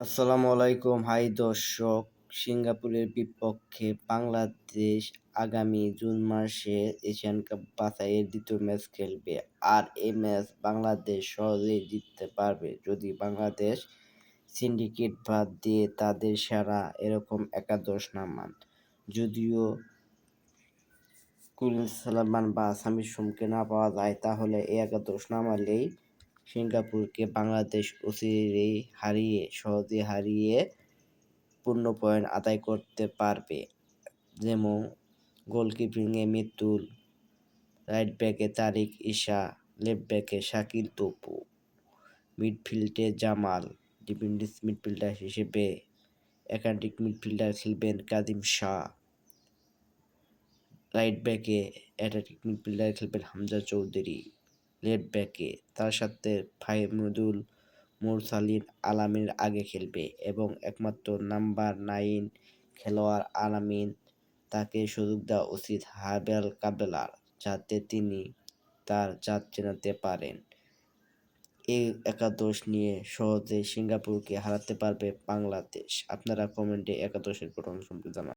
আসসালামু আলাইকুম। হাই দর্শক, সিঙ্গাপুরের বিপক্ষে বাংলাদেশ আগামী জুন মাসে এশিয়ান কাপ বাছাইয়ের দ্বিতীয় ম্যাচ খেলবে। আর এই ম্যাচ বাংলাদেশ সহজেই জিততে পারবে। যদি বাংলাদেশ সিন্ডিকেট বাদ দিয়ে তাদের সেরা এরকম একাদশ নামান যদিও কুলিন সালমান বা সামির সোমকে না পাওয়া যায়, তাহলে এই একাদশ নামালেই সিঙ্গাপুরকে বাংলাদেশ অচিরেই হারিয়ে, সহজে হারিয়ে পূর্ণ পয়েন্ট আদায় করতে পারবে। যেমন গোলকিপিংয়ে মিতুল, রাইট ব্যাকে তারিক ঈশা, লেফট ব্যাকে শাকিল তপু, মিডফিল্ডে জামাল ডিফেন্ডিস মিডফিল্ডার হিসেবে একাধিক মিডফিল্ডার খেলবেন কাদিম শাহ, রাইট ব্যাকে অ্যাটাকিং মিডফিল্ডার খেলবেন হামজা চৌধুরী। লেফট ব্যাকে। তার সাথে ফাহিমুদুল মুরসালিন আলামিন আগে খেলবে এবং একমাত্র নাম্বার নাইন খেলোয়াড় আলামিন তাকে সুযোগ দেওয়া উচিত হাবেল কাবেলার, যাতে তিনি তার জাত চেনাতে পারেন। এই একাদশ নিয়ে সহজে সিঙ্গাপুরকে হারাতে পারবে বাংলাদেশ। আপনারা কমেন্টে একাদশের গঠন সম্পর্কে জানান।